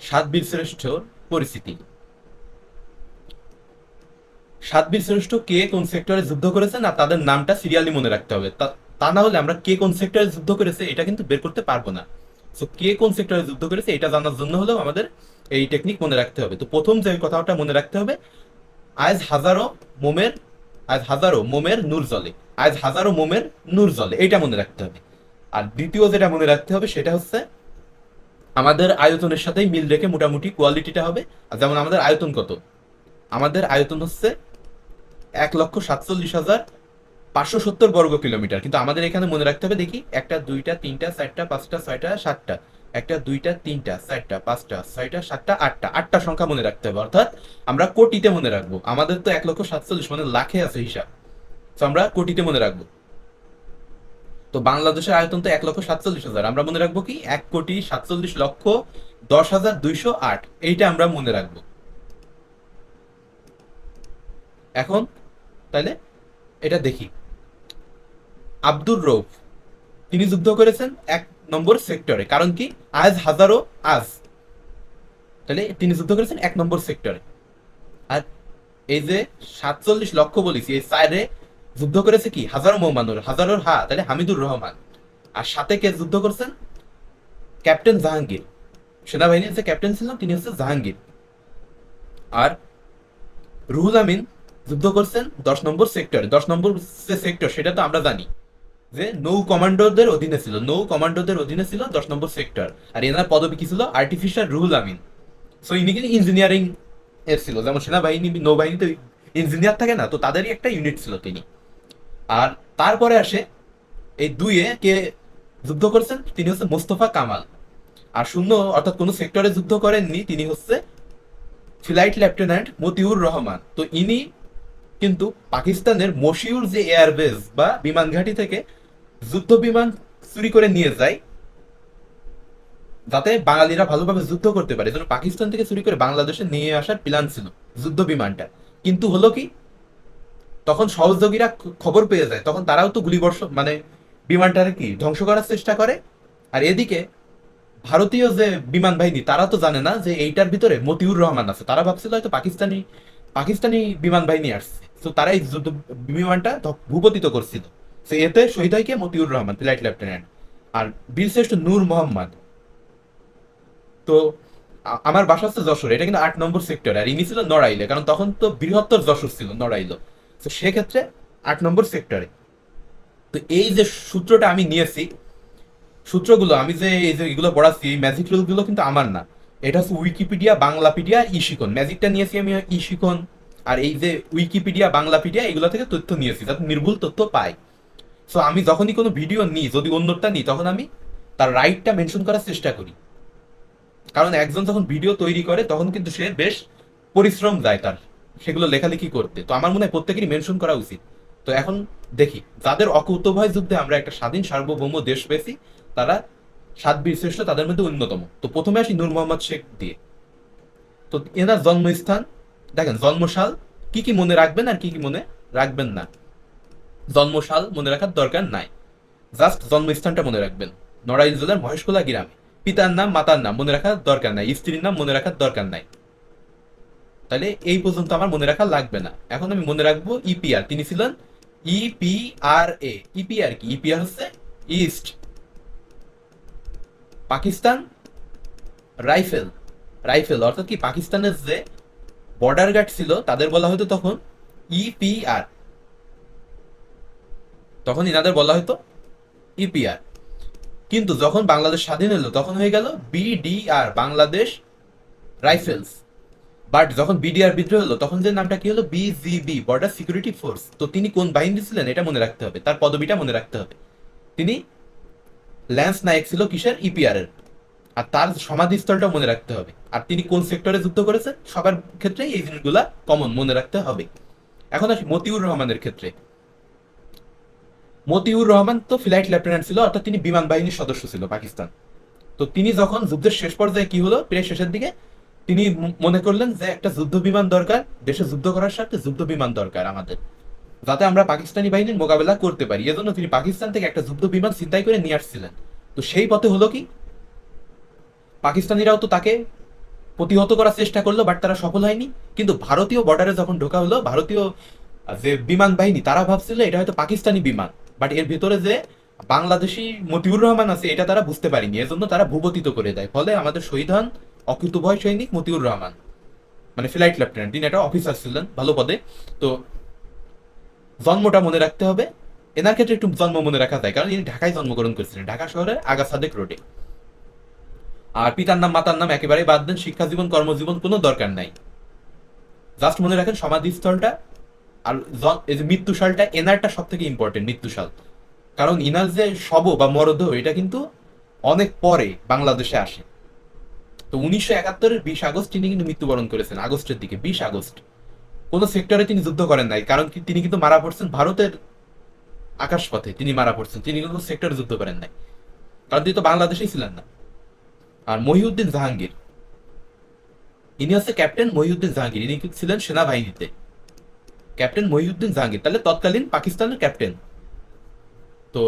সাতবীর শ্রেষ্ঠর পরিস্থিতি। সাতবীর শ্রেষ্ঠ কে কোন সেক্টরে যুদ্ধ করেছেন আর তাদের নামটা সিরিয়ালি মনে রাখতে হবে। তা- তা না হলে আমরা কে কোন সেক্টরে যুদ্ধ করেছে, এটা কিন্তু বের করতে পারব না। সো কে কোন সেক্টরে যুদ্ধ করেছে, এটা জানার জন্য হলেও আমাদের এই টেকনিক মনে রাখতে হবে। তো প্রথম যে কথাটা মনে রাখতে হবে, আজ হাজারো মোমের, আজ হাজারো মোমের নূর জলে, আজ হাজারো মোমের নূর জলে এটা মনে রাখতে হবে। আর দ্বিতীয় যেটা মনে রাখতে হবে, সেটা হচ্ছে আমাদের আয়তনের সাথেই মিল রেখে মোটামুটি কোয়ালিটিটা হবে। যেমন আমাদের আয়তন কত? আমাদের আয়তন হচ্ছে এক লক্ষ সাতচল্লিশ হাজার পাঁচশো সত্তর বর্গ কিলোমিটার। কিন্তু আমাদের এখানে মনে রাখতে হবে, দেখি, একটা, দুইটা, তিনটা, চারটা, পাঁচটা, ছয়টা, সাতটা। একটা, দুইটা, তিনটা, চারটা, পাঁচটা, ছয়টা, সাতটা, আটটা। আটটা সংখ্যা মনে রাখতে হবে, অর্থাৎ আমরা কোটিতে মনে রাখব। আমাদের তো এক লক্ষ সাতচল্লিশ মানে লাখে আছে হিসাব। তো আমরা কোটিতে মনে রাখব। তো বাংলাদেশের আয়তন তো এক লক্ষ সাতচল্লিশ হাজার। আমরা মনে রাখব কি? এক কোটি সাতচল্লিশ লক্ষ দশ হাজার দুইশো আট। এইটা আমরা মনে রাখব। এখন তাহলে এটা দেখি। আব্দুর রৌফ তিনি যুদ্ধ করেছেন এক নম্বর সেক্টরে। কারণ কি? আজ হাজারো আজ। তাহলে তিনি যুদ্ধ করেছেন এক নম্বর সেক্টরে। আর এই যে সাতচল্লিশ লক্ষ বলেছি, এই সাইডে যুদ্ধ করেছে কি? হাজারো মৌমানুর হাজারোর হা তাহলে হামিদুর রহমান আর সাথে কে যুদ্ধ করছেন ক্যাপ্টেন জাহাঙ্গীর। সেনাবাহিনীর যে ক্যাপ্টেন ছিলেন, তিনি হচ্ছে জাহাঙ্গীর। আর রুহুল আমিন যুদ্ধ করছেন দশ নম্বর সেক্টরে। দশ নম্বর সেক্টর, সেটা তো আমরা জানি যে নৌ কমান্ডোদের অধীনে ছিল। নৌ কমান্ডোদের অধীনে ছিল দশ নম্বর সেক্টর। আর এনার পদবি কি ছিল? আর্টিফিশিয়াল রুহুল আমিন। সো ইনি কিন্তু ইঞ্জিনিয়ারিং এর ছিল। যেমন সেনাবাহিনী, নৌবাহিনীতে ইঞ্জিনিয়ার থাকে না, তো তাদেরই একটা ইউনিট ছিল তিনি। আর তারপরে আসে এই দুইয়ে কে যুদ্ধ করেছেন? তিনি হচ্ছে মোস্তফা কামাল। আর শূন্য, অর্থাৎ কোন সেক্টরে যুদ্ধ করেননি, তিনি হচ্ছে ফ্লাইট লেফটেন্যান্ট মতিউর রহমান। তো ইনি কিন্তু পাকিস্তানের মশিউর যে এয়ারবেস বা বিমান ঘাঁটি থেকে যুদ্ধ বিমান চুরি করে নিয়ে যায়, যাতে বাঙালিরা ভালোভাবে যুদ্ধ করতে পারে। এজন্য পাকিস্তান থেকে চুরি করে বাংলাদেশে নিয়ে আসার প্ল্যান ছিল যুদ্ধ বিমানটা। কিন্তু হলো কি তখন সহযোগীরা খবর পেয়ে যায়। তখন তারাও তো গুলিবর্ষ মানে বিমানটারে কি, ধ্বংস করার চেষ্টা করে? আর এদিকে ভারতীয় যে বিমান বাহিনী, তারা তো জানে না যে এইটার ভিতরে মতিউর রহমান আছে। তারা ভাবছিল হয়তো পাকিস্তানি পাকিস্তানি বিমান বাহিনী আসছে। তো তারা এই যুদ্ধ, বিমানটা ভূপতিত করছিল। তো এতে শহীদ হয় কে? Motiur Rahman, flight lieutenant. আর বীরশ্রেষ্ঠ নূর মোহাম্মদ। তো আমার বাসা হচ্ছে যশোর। এটা কিন্তু আট নম্বর সেক্টর। আর ইনি ছিল নড়াইলে, কারণ তখন তো বৃহত্তর যশোর ছিল, নড়াইল। তো সেক্ষেত্রে আট নম্বর সেক্টরে তো এই যে সূত্রটা আমি নিয়েছি, সূত্রগুলো, আমি যে এই যে এগুলো পড়াচ্ছি, এই ম্যাজিক রুলগুলো কিন্তু আমার না। এটা হচ্ছে উইকিপিডিয়া বাংলাপিডিয়া আর ইশিকন ম্যাজিকটা নিয়েছি আমি ইশিকন আর এই যে উইকিপিডিয়া বাংলাপিডিয়া এগুলো থেকে তথ্য নিয়েছি, যাতে নির্ভুল তথ্য পাই। সো আমি যখনই কোনো ভিডিও নিই, যদি অন্যটা নিই, তখন আমি তার রাইটটা মেনশন করার চেষ্টা করি। কারণ একজন যখন ভিডিও তৈরি করে, তখন কিন্তু সে বেশ পরিশ্রম যায় তার। সেগুলো লেখালেখি করতে। তো আমার মনে হয় প্রত্যেকেরই মেনশন করা উচিত। তো এখন দেখি, যাদের অকুতভয় যুদ্ধে আমরা একটা স্বাধীন সার্বভৌম দেশ পেয়েছি, তারা সাত বীর শ্রেষ্ঠ, তাদের মধ্যে অন্যতম। তো প্রথমে আসি নূর মোহাম্মদ শেখ দিয়ে। তো এনার জন্মস্থান, দেখেন, জন্মসাল, কি কি মনে রাখবেন আর কি কি মনে রাখবেন না? জন্মসাল মনে রাখার দরকার নাই। জাস্ট জন্মস্থানটা মনে রাখবেন। নড়াইল জেলার মহেশকোলা গ্রামে। পিতার নাম, মাতার নাম মনে রাখার দরকার নাই। স্ত্রীর নাম মনে রাখার দরকার নাই। তাহলে এই পর্যন্ত আমার মনে রাখা লাগবে না। এখন আমি মনে রাখব ইপিআর তিনি ছিলেন E ইপিআর এ ইপিআর কি? ইপিআর হচ্ছে ইস্ট পাকিস্তান রাইফেল রাইফেল অর্থাৎ কি? পাকিস্তানের যে বর্ডার গার্ড ছিল, তাদের বলা হতো তখন ইপিআর তখন ইনাদের বলা হতো ইপিআর কিন্তু যখন বাংলাদেশ স্বাধীন হলো, তখন হয়ে গেল বিডিআর বাংলাদেশ রাইফেলস বাট যখন বিডিআর বিদ্রোহ হলো, তখন যে নামটা কি হলো? বিজিবি বর্ডার সিকিউরিটি ফোর্স তো তিনি কোন বাহিনী ছিলেন এটা মনে রাখতে হবে, তার পদবিটা মনে রাখতে হবে। তিনি ল্যান্স নায়ক ছিল কিসের? ইপিআর এর। আর তার সমাধিস্থলটা মনে রাখতে হবে। আর তিনি কোন সেক্টরে যুদ্ধ করেছেন? সবার ক্ষেত্রে এই জিনিসগুলা কমন মনে রাখতে হবে। এখন আসি মতিউর রহমানের ক্ষেত্রে। মতিউর রহমান তো ফ্লাইট লেফটেন্যান্ট ছিল, অর্থাৎ তিনি বিমান বাহিনীর সদস্য ছিল পাকিস্তান। তো তিনি যখন যুদ্ধের শেষ পর্যায়ে কি হলো? প্রায় শেষের দিকে তিনি মনে করলেন যে একটা যুদ্ধ বিমান দরকার, দেশে যুদ্ধ করার সাথে যুদ্ধ বিমান দরকার আমাদের, যাতে আমরা পাকিস্তানি বাহিনীর মোকাবেলা করতে পারি। এজন্য তিনি পাকিস্তান থেকে একটা যুদ্ধ বিমান ছিনতাই করে নিয়ে আসছিলেন। তো সেই পথে হলো কি? পাকিস্তানিরাও তো তাকে প্রতিহত করার চেষ্টা করল বাট তারা সফল হয়নি। কিন্তু ভারতীয় বর্ডারে যখন ঢোকা হলো, ভারতীয় যে বিমান বাহিনী, তারা ভাবছিল এটা হয়তো পাকিস্তানি বিমান বাট এর ভিতরে যে বাংলাদেশি মতিউর রহমান আছে, এটা তারা বুঝতে পারেনি। এজন্য তারা ভূপতিত করে দেয়। ফলে আমাদের শহীদ হন অকৃতভয় সৈনিক মতিউর রহমান। মানে ফ্লাইট লেফটেন্যান্ট তিনি একটা অফিসার ছিলেন, ভালো পদে। তো জন্মটা মনে রাখতে হবে। এনার ক্ষেত্রে একটু জন্ম মনে রাখা যায়, কারণ ইনি ঢাকায় জন্মগ্রহণ করেছিলেন, ঢাকা শহরের আগা সাদেক রোডে। আর পিতার নাম, মাতার নাম একেবারে বাদ দেন, শিক্ষা জীবন, কর্মজীবন কোনো দরকার নাই। জাস্ট মনে রাখেন সমাধিস্থলটা আর এই যে মৃত্যুশালটা, এনারটা সব থেকে ইম্পর্টেন্ট মৃত্যুশাল। কারণ ইনার যে শব বা মরদেহ, এটা কিন্তু অনেক পরে বাংলাদেশে আসে। তো উনিশশো একাত্তরের বিশ আগস্ট তিনি কিন্তু মৃত্যুবরণ করেছেন, আগস্টের দিকে, বিশ আগস্ট। কোন সেক্টরে তিনি যুদ্ধ করেন নাই, কারণ কি তিনি কিন্তু মারা পড়ছেন ভারতের আকাশপথে, তিনি মারা পড়ছেন, তিনি কিন্তু সেক্টরে যুদ্ধ করেন নাই। কারণ তিনি তো বাংলাদেশেই ছিলেন না। আর মহিউদ্দিন জাহাঙ্গীর, ইনি হচ্ছে ক্যাপ্টেন মহিউদ্দিন জাহাঙ্গীর, ইনি ছিলেন সেনাবাহিনীতে। ক্যাপ্টেন মহিউদ্দিন জাহাঙ্গীর, তাহলে তৎকালীন পাকিস্তানের ক্যাপ্টেন। তো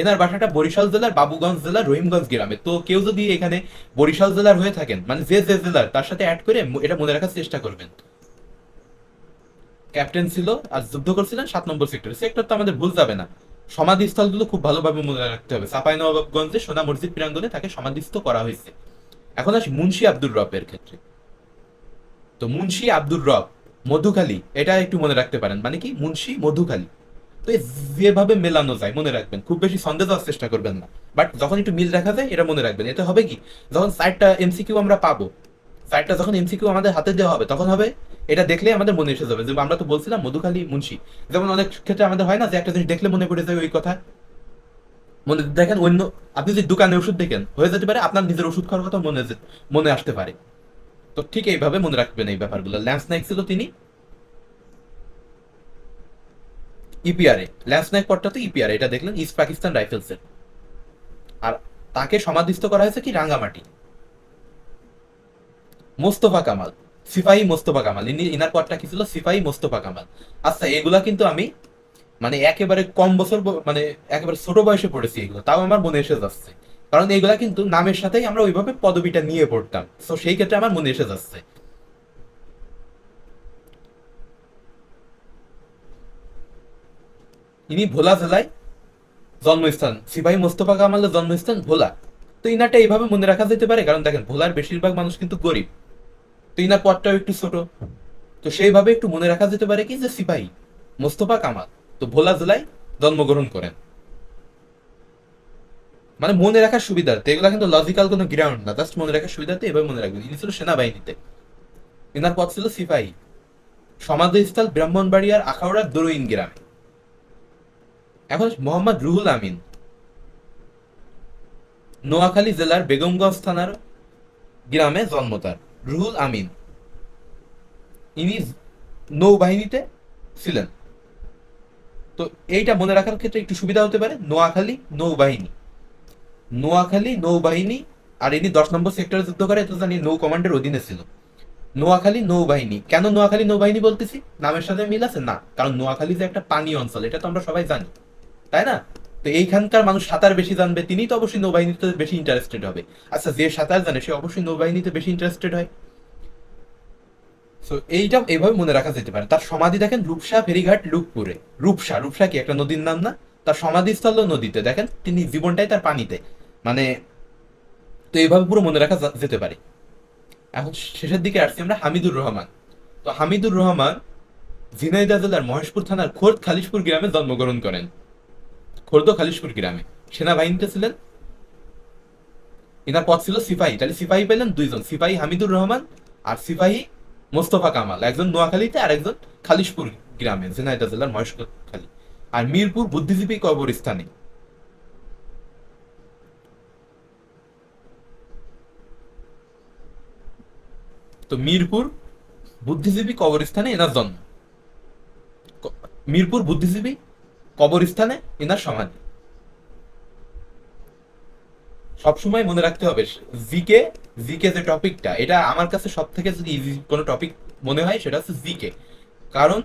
এনার বাসাটা বরিশাল জেলার বাবুগঞ্জ জেলার রহিমগঞ্জ গ্রামে। তো কেউ যদি এখানে বরিশাল জেলার হয়ে থাকেন মানে যে যে জেলার, তার সাথে অ্যাড করে এটা মনে রাখার চেষ্টা করবেন। ক্যাপ্টেন ছিল আর যুদ্ধ করছিলেন সাত নম্বর সেক্টর সেক্টর তো আমাদের ভুল যাবে না। সমাধিস্থলগুলো খুব ভালোভাবে মনে রাখতে হবে। সাপাই নবাবগঞ্জে সোনা মসজিদ প্রাঙ্গণে তাকে সমাধিস্থ করা হয়েছে। এখন আসি মুন্সি আব্দুর রবের ক্ষেত্রে। তো মুন্সি আব্দুর রব, মধুখালী, এটা একটু মনে রাখতে পারেন। মানে কি? মুন্সি মধুখালী। তো যেভাবে মেলানো যায়, মনে রাখবেন। খুব বেশি সন্দেহ দেওয়ার চেষ্টা করবেন না। বাট যখন একটু মিল রাখা যায়, এটা মনে রাখবেন। এতে হবে কি? যখন সাইডটা এমসিকিউ আমরা পাবো সাইডটা যখন এমসিকিউ আমাদের হাতে দেওয়া হবে, তখন হবে এটা দেখলে আমাদের মনে এসে যাবে। যে আমরা তো বলছিলাম, মধুখালী, মুন্সি। যেমন অনেক ক্ষেত্রে আমাদের হয় না যে একটা জিনিস দেখলে মনে পড়ে যায় ওই কথা। মনে, দেখেন অন্য, আপনি যদি দোকানে ওষুধ দেখেন, হয়ে যেতে পারে আপনার নিজের ওষুধ খাওয়ার কথা মনে মনে আসতে পারে। তো ঠিক এইভাবে মনে রাখবেন এই ব্যাপারগুলো। ল্যান্স নাইক ছিল তিনি। ইপিআরএ ল্যান্স নাইক পদটাতে ইপিআরএ এটা দেখলেন ইস্ট পাকিস্তান রাইফেলসের আর তাকে সমাধিস্থ করা হয়েছে কি রাঙ্গামাটি। মোস্তফা কামাল, সিপাহী মোস্তফা কামাল, ইনি, ইনার পদটা কি ছিল? সিপাহী মোস্তফা কামাল। আচ্ছা এগুলা কিন্তু আমি মানে একেবারে কম বছর মানে একেবারে ছোট বয়সে পড়েছি এগুলো, তাও আমার মনে এসে যাচ্ছে। কারণ এগুলা কিন্তু নামের সাথেই আমরা ওইভাবে পদবিটা নিয়ে পড়তাম। তো সেই ক্ষেত্রে আমার মনে এসে যাচ্ছে। ইনি ভোলা জেলায় জন্মস্থান। সিপাহী মোস্তফা কামালের জন্মস্থান ভোলা। তো ইনারটা এইভাবে মনে রাখা যেতে পারে, কারণ দেখেন, ভোলার বেশিরভাগ মানুষ কিন্তু গরিব। তো ইনার পদটাও একটু ছোট। তো সেইভাবে একটু মনে রাখা যেতে পারে কি যে সিপাহী মোস্তফা কামাল তো ভোলা জেলায় জন্মগ্রহণ করেন। মানে মনে রাখার সুবিধার্থে, এগুলো কিন্তু লজিক্যাল কোনো গ্রাউন্ড না জাস্ট মনে রাখার সুবিধার্থে এভাবে মনে রাখবেন। ইনি ছিল সেনাবাহিনীতে। ইনার পথ ছিল সিপাহী। সমাধিস্থল ব্রাহ্মণবাড়িয়ার আখাউড়ার দরুইন গ্রামে। এখন মোহাম্মদ রুহুল আমিন। নোয়াখালী জেলার বেগমগঞ্জ থানার গ্রামে জন্ম তার, রুহুল আমিন। ইনি নৌবাহিনীতে ছিলেন। তো এইটা মনে রাখার ক্ষেত্রে একটু সুবিধা হতে পারে, নোয়াখালী নৌবাহিনী। নোয়াখালী নৌবাহিনী, আর ইনি দশ নম্বর সেক্টরে যুদ্ধ করে তো জানি নৌ কমান্ডের অধীনে ছিল। নোয়াখালী নৌবাহিনী, কেন নোয়াখালী নৌবাহিনী বলতেছি? নামের সাথে মিল আছে? না, কারণ নোয়াখালী যে একটা পানি অঞ্চল, এটা তো আমরা সবাই জানি। তাই না? তো এইখানকার মানুষ সাঁতার বেশি জানবে তিনি তো অবশ্যই নৌবাহিনীতে বেশি ইন্টারেস্টেড হবে। আচ্ছা যে সাঁতার জানে, সে অবশ্যই নৌবাহিনীতে বেশি ইন্টারেস্টেড হয়। সো এইটা এইভাবে মনে রাখা যেতে পারে। তার সমাধি দেখেন রূপসা, ফেরিঘাট লুকপুরে রূপসা রূপসা কি একটা নদীর নাম না? তার সমাধিস্থল নদীতে। দেখেন, তিনি জীবনটাই তার পানিতে। মানে তো এইভাবে পুরো মনে রাখা যেতে পারে। এখন শেষের দিকে আসছি আমরা হামিদুর রহমান। তো হামিদুর রহমান ঝিনাইদহ জেলার মহেশপুর থানার খোর্দ খালিশপুর গ্রামে জন্মগ্রহণ করেন। খোর্দ খালিশপুর গ্রামে। সেনাবাহিনীতে ছিলেন, এনার পদ ছিল সিপাহী। তাহলে সিপাহী পেলেন দুইজন, সিপাহী হামিদুর রহমান আর সিপাহী মোস্তফা কামাল, একজন নোয়াখালীতে আর একজন খালিশপুর গ্রামে, ঝিনাইদহ জেলার মহেশপুর খালী আর মিরপুর বুদ্ধিজীবী কবরস্থানে। তো মিরপুর বুদ্ধিজীবী কবরস্থানে এনার জন্ম। মিরপুর বুদ্ধিজীবী কবরস্থানে এনার সমাধি। সবসময় মনে রাখতে হবে জিকে জিকে যে টপিকটা, এটা আমার কাছে সব থেকে যদি ইজি কোনো টপিক মনে হয়, সেটা হচ্ছে জিকে কারণ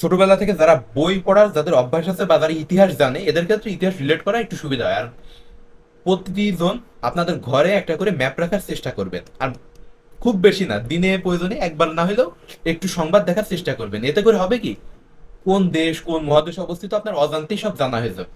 ছোটবেলা থেকে যারা বই পড়ার, যাদের অভ্যাস আছে বা যারা ইতিহাস জানে, এদের ক্ষেত্রে ইতিহাস রিলেট করা একটু সুবিধা হয়। আর প্রতিজন আপনাদের ঘরে একটা করে ম্যাপ রাখার চেষ্টা করবেন। আর খুব বেশি না, দিনে প্রয়োজনে একবার না হলেও একটু সংবাদ দেখার চেষ্টা করবেন। এতে করে হবে কি? কোন দেশ কোন মহাদেশে অবস্থিত আপনার অজান্তেই সব জানা হয়ে যাবে।